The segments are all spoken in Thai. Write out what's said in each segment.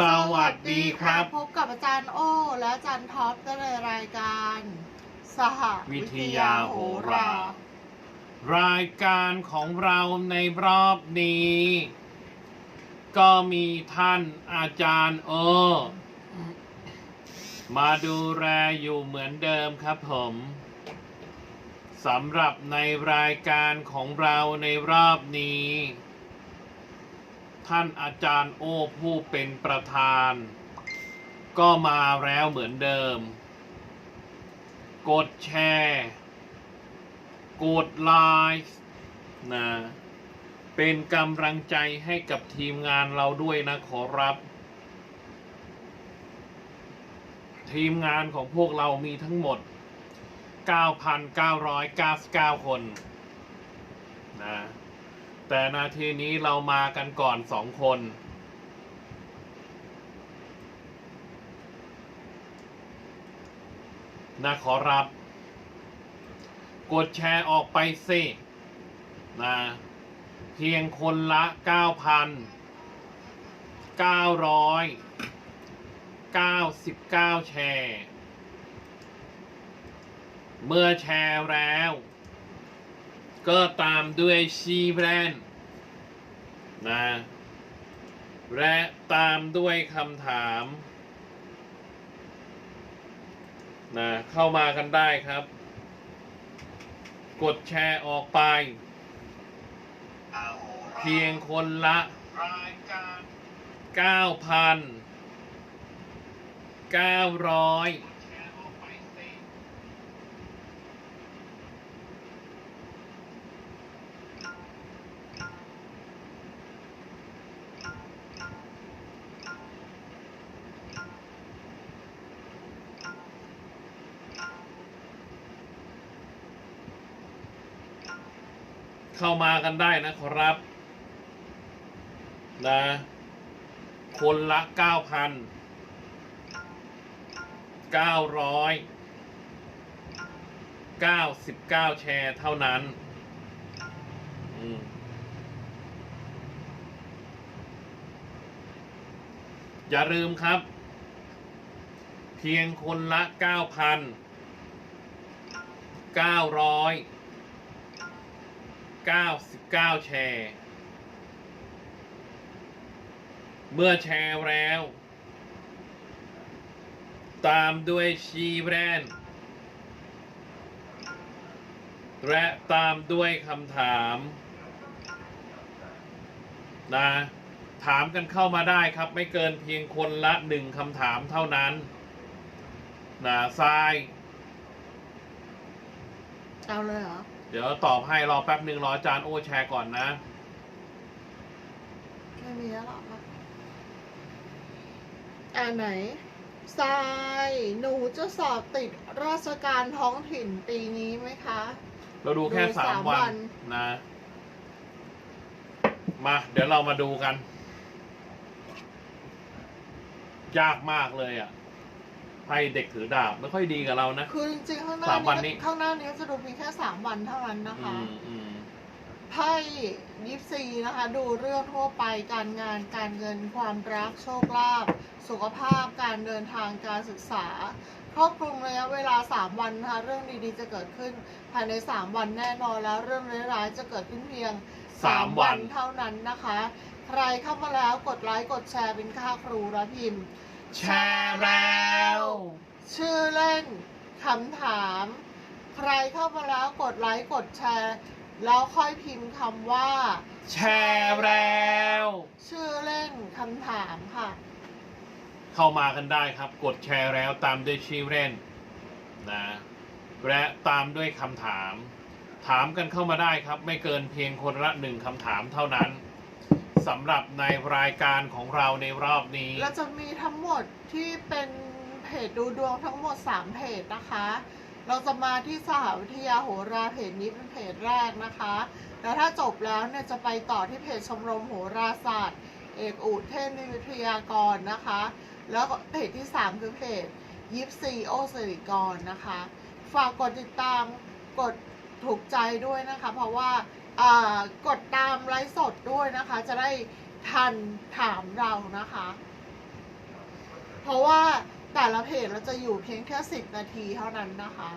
สวัสดีครับ พบกับอาจารย์โอ และอาจารย์ท็อปในรายการ สหวิทยาโหรา รายการของเราในรอบนี้ ก็มีท่านอาจารย์โอ มาดูแลอยู่เหมือนเดิมครับผมสำหรับในรายการของเราในรอบนี้ ท่านอาจารย์โอผู้เป็นประธาน ก็มาแล้วเหมือนเดิม กดแชร์ กดไลค์นะเป็นกำลังใจให้กับทีมงานเราด้วยนะขอรับ ทีมงานของพวกเรามีทั้งหมด 9,999 คนนะ แต่นาทีนี้เรามากันก่อนสองคน นะขอรับ กดแชร์ออกไปสินะเพียงคนละ 9,999 แชร์ เมื่อแชร์แล้ว ก็ตามด้วยชีแบรนด์ นะ และตามด้วยคำถามนะเข้ามากันได้ครับ กดแชร์ออกไป เพียงคนละ 9,000 900 เข้ามากันได้นะครับ นะ คนละเก้าพันเก้าร้อยเก้าสิบเก้าแชร์เท่านั้นออย่าลืมครับ เพียงคนละ 9,000 900 99 แชร์ เมื่อแชร์แล้ว ตามด้วยชีแบรนด์และตามด้วยคำถามนะถามกันเข้ามาได้ครับ ไม่เกินเพียงคนละหนึ่งคำถามเท่านั้นนะทราย เอาเลยเหรอ ดี๋ยวตอบให้รอแป๊บหนึ่งรออาจารย์โอแชร์ก่อนนะ ไม่มีแล้วหรอครับอ่าไหนทรายหนูจะสอบติดราชการท้องถิ่นปีนี้ไหมคะ เราดูแค่ดูสาสามมวัวันนนะ มา เดี๋ยวเรามาดูกัน ยากมากเลยอะ ให้เด็กถือดาบไม่ค่อยดีกับเรานะ คือจริงๆข้างหน้าสามวันนี้นี้ข้างหน้านี้จะดูเพียงแค่สามวันเท่านั้นนะอืคะมอืมไพ่ยิปซีนะคะ ดูเรื่องทั่วไปการงานการเงินความรักโชคลาภสุขภาพการเดินทางการศึกษาครอบคลุมระยะเวลา 3 วันนะคะเรื่องดีๆจะเกิดขึ้นภายใน 3 วันแน่นอนแล้วเรื่องร้ายๆจะเกิดขึ้นเพียง สามวัน เท่านั้นนะคะ ใครเข้ามาแล้วกดไลค์กดแชร์เป็นค่าครูและพิมพ์ แชร์แล้ว ชื่อเล่นคำถาม ใครเข้ามาแล้วกดไลค์กดแชร์ แล้วค่อยพิมพ์คำว่า แชร์แล้ว ชื่อเล่นคำถามค่ะ เข้ามากันได้ครับ กดแชร์แล้วตามด้วยชื่อเล่นนะและตามด้วยคำถาม ถามกันเข้ามาได้ครับ ไม่เกินเพียงคนละหนึ่งคำถามเท่านั้น สำหรับในรายการของเราในรอบนี้ เราจะมีทั้งหมดที่เป็นเพจดูดวงทั้งหมด 3 เพจนะคะ เราจะมาที่สหวิทยาโหราเพจนี้เป็นเพจแรกนะคะ แล้วถ้าจบแล้วเนี่ยจะไปต่อที่เพจชมรมโหราศาสตร์ เอกอุเทนวิทยากรนะคะ แล้วเพจที่ 3 คือเพจยิปซีโอสิริกรนะคะ ฝากกดติดตามกดถูกใจด้วยนะคะ เพราะว่า กดตามไลฟ์สดด้วยนะคะ จะได้ทันถามเรานะคะ เพราะว่าแต่ละเพจเราจะอยู่เพียงแค่สิบนาทีเท่านั้นนะคะ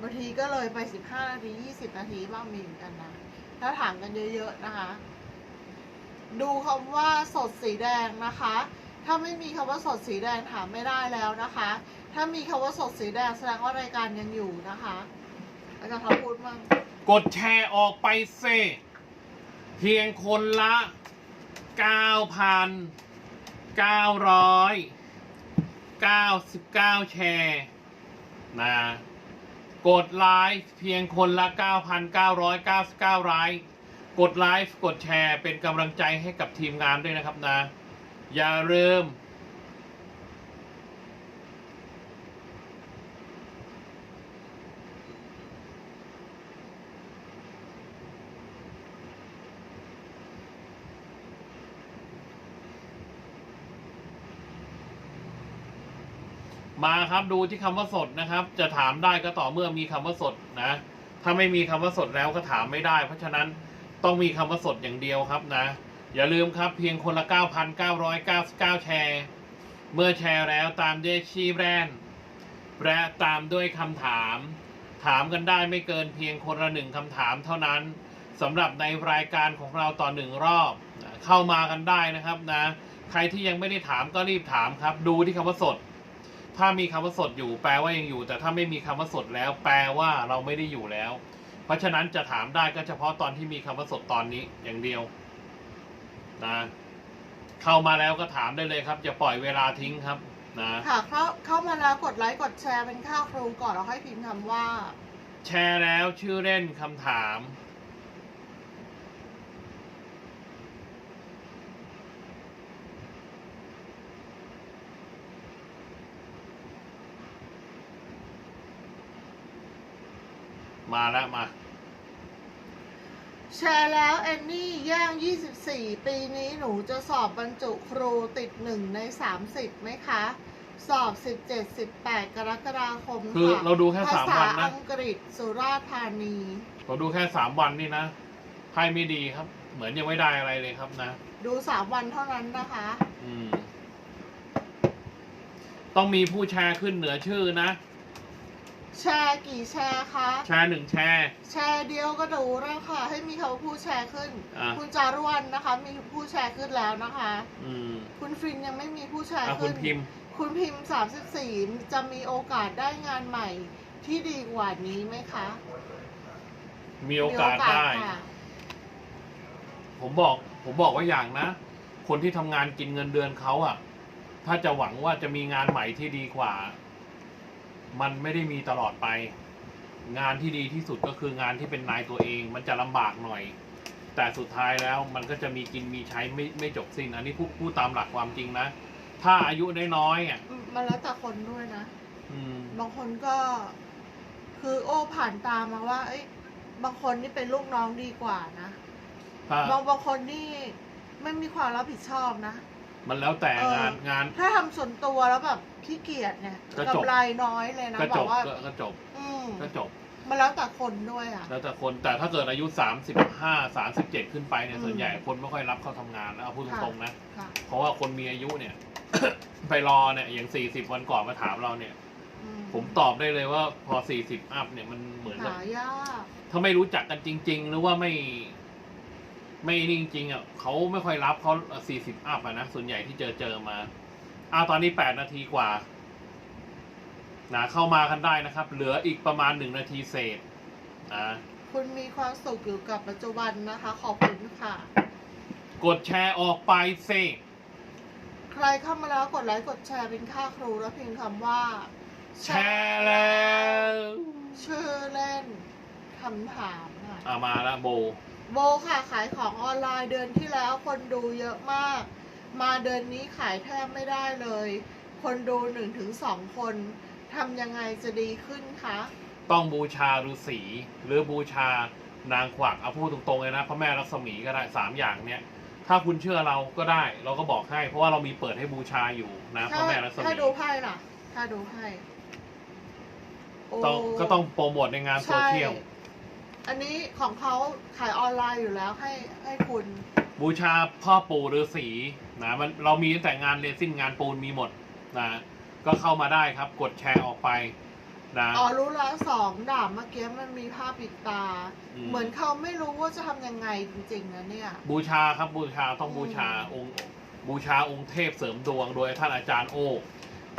บางทีก็เลยไปสิบห้านาทียี่สิบนาทีบ้างมีเหมือนกันนะ ถ้าถามกันเยอะๆนะคะ ดูคำว่าสดสีแดงนะคะ ถ้าไม่มีคำว่าสดสีแดงถามไม่ได้แล้วนะคะ ถ้ามีคำว่าสดสีแดงแสดงว่ารายการยังอยู่นะคะ อาจารย์เขาพูดมั่งกดแชร์ออกไปเซเพียงคนละ 9,999 แชร์นะกดไลฟ์เพียงคนละ 9,999 ไลฟ์กดไลฟ์กดแชร์เป็นกำลังใจให้กับทีมงานด้วยนะครับนะ อย่าลืม มาครับดูที่คำว่าสดนะครับ จะถามได้ก็ต่อเมื่อมีคำว่าสดนะ ถ้าไม่มีคำว่าสดแล้วก็ถามไม่ได้ เพราะฉะนั้นต้องมีคำว่าสดอย่างเดียวครับนะ อย่าลืมครับเพียงคนละ 9,999 แชร์ เมื่อแชร์แล้วตามด้วยชีแบรนด์และตามด้วยคำถาม ถามกันได้ไม่เกินเพียงคนละหนึ่งคำถามเท่านั้นสำหรับในรายการของเราต่อหนึ่งรอบ เข้ามากันได้นะครับนะ ใครที่ยังไม่ได้ถามก็รีบถามครับ ดูที่คำว่าสด ถ้ามีคำว่าสดอยู่ แปลว่ายังอยู่ แต่ถ้าไม่มีคำว่าสดแล้ว แปลว่าเราไม่ได้อยู่แล้ว เพราะฉะนั้นจะถามได้ก็เฉพาะตอนที่มีคำว่าสดตอนนี้อย่างเดียวนะเข้ามาแล้วก็ถามได้เลยครับอย่าปล่อยเวลาทิ้งครับนะค่ะเข้าเข้ามาแล้วกดไลค์กดแชร์เป็นค่าครูก่อนแล้วค่อยพิมพ์คำว่า แชร์แล้วชื่อเล่นคำถาม มาแล้วมา แชร์แล้วแอนนี่ย่าง 24 ปีนี้หนูจะสอบบรรจุครูติดหนึ่งใน 30ไหมคะ สอบ 17 18 กรกฎาคมคือค่ะเราดูแค่สามภาษาวันนะ อังกฤษสุราษฎร์ธานี เราดูแค่สามวันนี่นะไพ่ไม่ดีครับ เหมือนยังไม่ได้อะไรเลยครับนะ ดู 3 วันเท่านั้นนะคะ อืม ต้องมีผู้แชร์ขึ้นเหนือชื่อนะ แชร์กี่แชร์คะ แชร์หนึ่งแชร์ แชร์เดียวก็ดูแล้วค่ะ ให้มีคำว่าผู้แชร์ขึ้น อะ คุณจารุวรรณนะคะ มีผู้แชร์ขึ้นแล้วนะคะ อืมคุณฟินยังไม่มีผู้แชร์อะคุขึ้ณน พิมพ์ คุณพิมพ์ 34 จะมีโอกาสได้งานใหม่ที่ดีกว่านี้ไหมคะมีโอกาสมีได้ ค่ะ ผมบอก ผมบอกว่าอย่างนะ คนที่ทำงานกินเงินเดือนเขาอะถ้าจะหวังว่าจะมีงานใหม่ที่ดีกว่า มันไม่ได้มีตลอดไป งานที่ดีที่สุดก็คืองานที่เป็นนายตัวเอง มันจะลำบากหน่อย แต่สุดท้ายแล้วมันก็จะมีกินมีใช้ไม่ไม่จบสิ้น อันนี้พูดพูดตามหลักความจริงนะ ถ้าอายุน้อยๆอะมันแล้วแต่คนด้วยนะอืมบางคนก็ คือโอ้ผ่านตามมาว่า เอ้ย บางคนนี่เป็นลูกน้องดีกว่านะถ้าบางบางคนนี่ไม่มีความรับผิดชอบนะ มันแล้วแต่เอองานงาน ถ้าทำส่วนตัวแล้วแบบขี้เกียจเนี่ยก็จบ กำไรน้อยเลยนะก็แบจบบว่าก็ก็จบอืมก็จบ มันแล้วแต่คนด้วยอะ แล้วแต่คนแต่ถ้าเกิดอายุสามสิบห้าสามสิบเจ็ดขึ้นไปเนี่ยอืม ส่วนใหญ่คนไม่ค่อยรับเข้าทำงานนะเอาพูดตรงๆนะ ค่ะเพราะว่าคนมีอายุเนี่ย ไปรอเนี่ยอย่างสี่สิบวันก่อนมาถามเราเนี่ย อืผมตอบได้เลยว่าพอสี่สิบอัพเนี่ยมันเหมือนกับหายากถ้าไม่รู้จักกันจริง ๆ หรือว่าไม่ ไม่นี่จริงๆอะเขาไม่ค่อยรับเขาสี่สิบอัพอะนะส่วนใหญ่ที่เจอเจอมาอ้าวตอนนี้แปดนาทีกว่านะเข้ามากันได้นะครับ เหลืออีกประมาณหนึ่งนาทีเศษนะคุณมีความสุขอยู่กับปัจจุบันนะคะ ขอบคุณค่ะ กดแชร์ออกไปเซใครเข้ามาแล้วกดไลค์กดแชร์เป็นค่าครูแล้วพิมพ์คำว่า แชร์แล้ว ชื่อเล่นคำถามค่ะ อ่ามาแล้วโบ โบค่ะขายของออนไลน์เดือนที่แล้วคนดูเยอะมาก มาเดือนนี้ขายแทบไม่ได้เลย คนดูหนึ่งถึงสองคนทำยังไงจะดีขึ้นคะ ต้องบูชาฤาษีหรือบูชานางขวักเอาพูดตรงๆเลยนะพระแม่ลักษมีก็ได้สามอย่างเนี้ยถ้าคุณเชื่อเราก็ได้ เราก็บอกให้ เพราะว่าเรามีเปิดให้บูชาอยู่นะพถ้าระแม่ลักษมีถ้าดูไพ่ล่ะ ถ้าดูไพ่โต้องก็ต้องโปรโมทในงานโซใช่เชียล อันนี้ของเขาขายออนไลน์อยู่แล้วให้ให้คุณ บูชาพ่อปู่ฤาษีนะมันเรามีตั้งแต่งานเรซินงานปูนมีหมดนะก็เข้ามาได้ครับ กดแชร์ออกไปนะอ๋อรู้แล้วสองดาบเมื่อกี้มันมีผ้าปิดตาอืมเหมือนเขาไม่รู้ว่าจะทำยังไงจริงๆนะเนี่ย บูชาครับบูชาต้องอืมบูชาองค์บูชาองค์เทพเสริมดวงโดยท่านอาจารย์โอ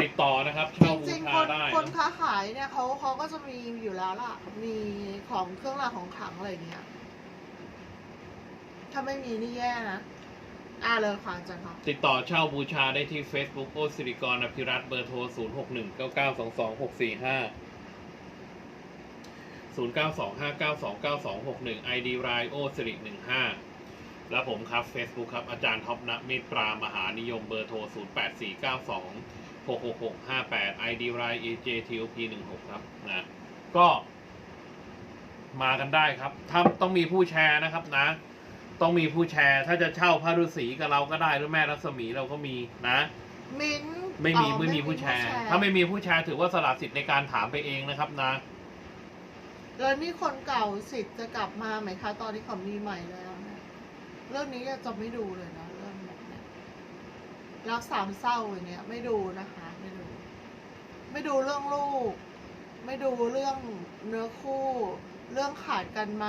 ติดต่อนะครับจเช่าบูริงๆชาคนได้คนนะค้าขายเนี่ยเขาเขาก็จะมีอยู่แล้วล่ะ มีของเครื่องรางของขลังอะไรเงี้ย ถ้าไม่มีนี่แย่นะ อ่าเลยค่ะอาจารย์ค่ะติดต่อเช่าบูชาได้ที่ Facebook โอสิริกรอภิรัตน์เบอร์โทร 0 6 1 9 9 2 2 6 4 5 0 9 2 5 9 2 9 2 6 1 ID รายโอสิริ15 และผมครับ Facebook ครับ อาจารย์ท็อปนะเมตตรามหานิยมเบอร์โทร 0 8 4 9 2 6 6 6 5 8 ID ราย AJTOP 16 ครับนะก็มากันได้ครับถ้าต้องมีผู้แชร์นะครับนะ ต้องมีผู้แชร์ ถ้าจะเช่าพระฤาษีกับเราก็ได้หรือแม่รัศมีเราก็มีนะมิ้นท์ไม่มีอ๋อไม่มีผู้แชร์ ถ้าไม่มีผู้แชร์ถือว่าสละสิทธิ์ในการถามไปเองนะครับนะแล้วนี่คนเก่าสิทธิ์จะกลับมาไหมคะ ตอนนี้เขามีใหม่แล้วเนี่ย เรื่องนี้จะไม่ดูเลยนะเรื่องแบบเนี้ยรักสามเศร้าอย่างเงี้ยไม่ดูนะคะ ไม่ดู ไม่ดูเรื่องลูก ไม่ดูเรื่องเนื้อคู่ เรื่องขาดกันไหม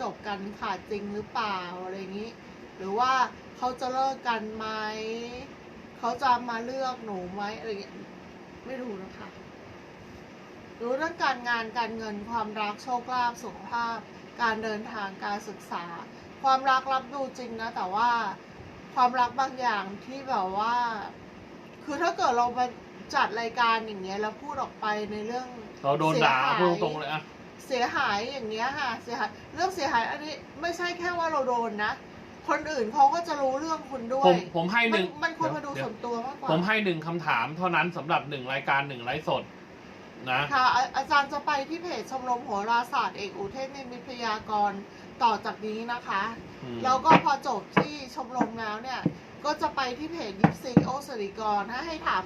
จบกันขาดจริงหรือเปล่าอะไรอย่างนี้ หรือว่าเขาจะเลิกกันไหมเขาจะมาเลือกหนูไหมอะไรอย่างเงี้ยไม่ดูนะคะรู้เรื่องการงานการเงินความรักโชคลาภสุขภาพ การเดินทางการศึกษา ความรักรับดูจริงนะ แต่ว่าความรักบางอย่างที่แบบว่า คือถ้าเกิดเรามาจัดรายการอย่างเงี้ยแล้วพูดออกไปในเรื่องเราโดนด่าเสียหายพูดตรงๆเลยอะเสียหายอย่างเงี้ยค่ะ เสียหายเรื่องเสียหายอันนี้ไม่ใช่แค่ว่าเราโดนนะ คนอื่นเขาก็จะรู้เรื่องคุณด้วผยมผมให้หนึ่งมันควรมาดูเดี๋ยวส่วนตัวมากกว่าผมให้หนึ่งคำถามเท่านั้นสำหรับหนึ่งรายการหนึ่งไลฟ์สดนะค่ะอาอาจารย์จะไปที่เพจชมรมโหราศาสตร์เอกอุเทศนิมิตพยากรณ์ ต่อจากนี้นะคะ อืม แล้วก็พอจบที่ชมรมแล้วเนี่ย ก็จะไปที่เพจยิปซีโอสริกรถ้าให้ถาม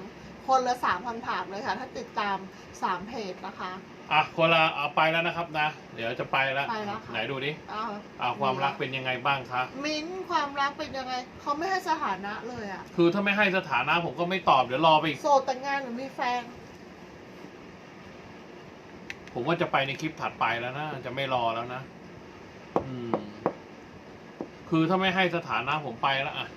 คนละสามคำถามเลยค่ะ ถ้าติดตามสามเพจนะคะ อะคนละเอาไปแล้วนะครับนะ เดี๋ยวจะไปแล้ว ไปแล้วค่ะ ไหนดูดิอ้าว อ่าความรักเป็นยังไงบ้างคะ มิ้นท์ความรักเป็นยังไง เขาไม่ให้สถานะเลยอะคือถ้าไม่ให้สถานะผมก็ไม่ตอบเดี๋ยวรอไปอีก โสดแต่งงานหรือมีแฟน ผมว่าจะไปในคลิปถัดไปแล้วนะ จะไม่รอแล้วนะอืม คือถ้าไม่ให้สถานะผมไปแล้วอะ